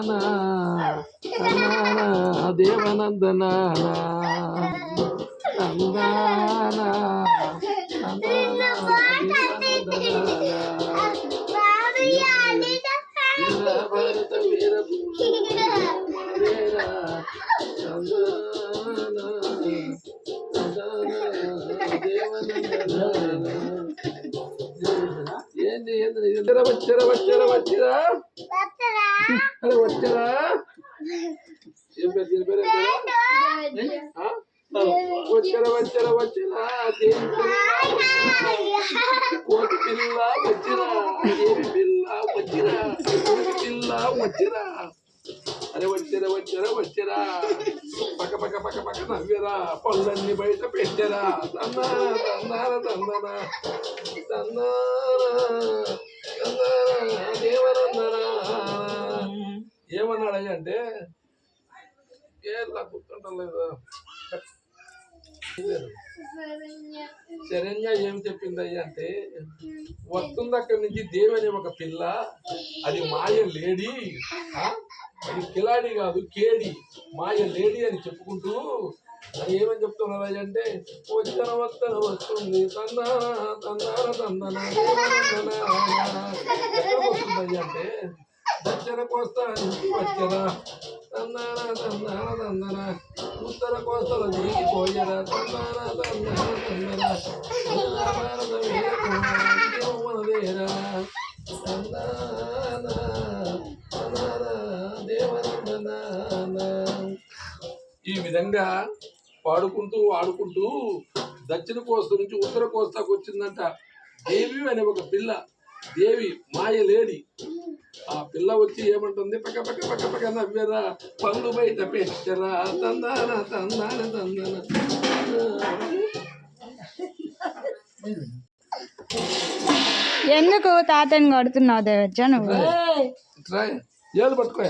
తందానా దేవనందనానా భారత వీర ఏంది ఏంది వచ్చిరా వచ్చరా వచ్చిరా వచ్చరా అరే వచ్చరా ఏం పేరు దీని పేరు ఏం పేరు? ఆ? దేని పిల్ల కోటి పిల్ల వచ్చిరా ఏమి పిల్ల వచ్చిరా కోటి పిల్ల వచ్చిరా అరే వచ్చారా వచ్చారా వచ్చిరా పక్క పక్క పక్క పక్క నవ్వరా పళ్ళన్ని బయట పెట్టారా తన్నారా తన్నారా తన్నారా తన్నారా ఏమన్నాడు అంటే ఏలా గుర్తుంటలేదు శరణ్య ఏం చెప్పింది అయ్యా అంటే వస్తుంది అక్కడి నుంచి దేవి అనే ఒక పిల్ల అది మాయ లేడీ? అది కిలాడి కాదు కేడి మాయ లేడీ అని చెప్పుకుంటూ అది ఏమని చెప్తున్నారు అయ్యా అంటే వచ్చిన వస్తన వస్తుంది తందాన తందన ఎక్కడికి వస్తుంది అయ్యా అంటే దక్షిణ కోస్తా నుంచి వచ్చరా తందాన తందాన తందన ఉత్తర కోస్తల దిగి పోయరా తందాన తందాన తందన భారత వీర ఈ విధంగా పాడుకుంటూ ఆడుకుంటూ దక్షిణ కోస్తా నుంచి ఉత్తర కోస్తాకు వచ్చిందంట దేవి అనే ఒక పిల్ల దేవి మాయ లేడి ఆ పిల్ల వచ్చి ఏమంటుంది? పక్క పక్క పక్క పక్క నవ్వరా. పళ్ళు బయట పెట్టరా. తందాన తందాన తందాన. ఎందుకు తాతని కొడుతున్నావు దేవచ్చ నువ్వు? ఏది పట్టుకోయా?